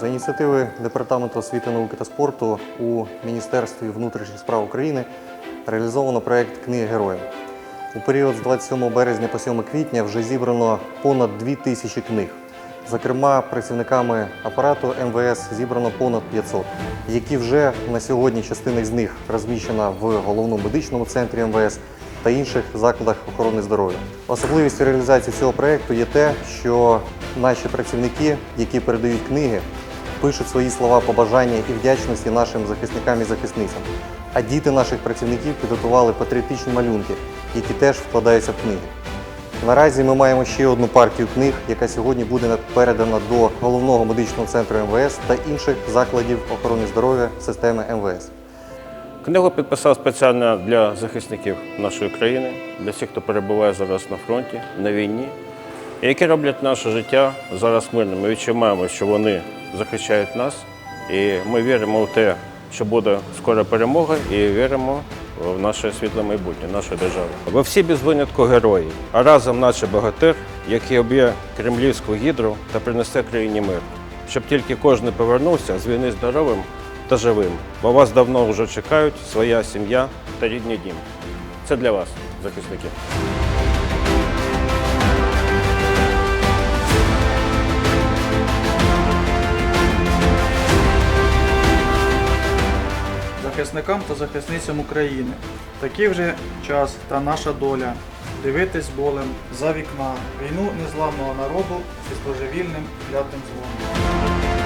За ініціативи Департаменту освіти, науки та спорту у Міністерстві внутрішніх справ України реалізовано проект Книги героїв. У період з 27 березня по 7 квітня вже зібрано понад 2 тисячі книг. Зокрема, працівниками апарату МВС зібрано понад 500, які вже на сьогодні частина з них розміщена в головному медичному центрі МВС та інших закладах охорони здоров'я. Особливістю реалізації цього проекту є те, що наші працівники, які передають книги, пишуть свої слова побажання і вдячності нашим захисникам і захисницям. А діти наших працівників підготували патріотичні малюнки, які теж вкладаються в книги. Наразі ми маємо ще одну партію книг, яка сьогодні буде передана до головного медичного центру МВС та інших закладів охорони здоров'я системи МВС. Книгу підписав спеціально для захисників нашої країни, для всіх, хто перебуває зараз на фронті, на війні, які роблять наше життя зараз мирним. Ми відчуваємо, що вони захищають нас, і ми віримо в те, що буде скоро перемога, і віримо в наше світле майбутнє, нашої держави. Ви всі без винятку герої, а разом наче богатир, який об'є кремлівську гідру та принесе країні мир, щоб тільки кожен повернувся з війни здоровим та живим, бо вас давно вже чекають своя сім'я та рідний дім. Це для вас, захисники. Захисникам та захисницям України. Такий вже час та наша доля дивитись болем за вікна війну незламного народу із божевільним клятим злом.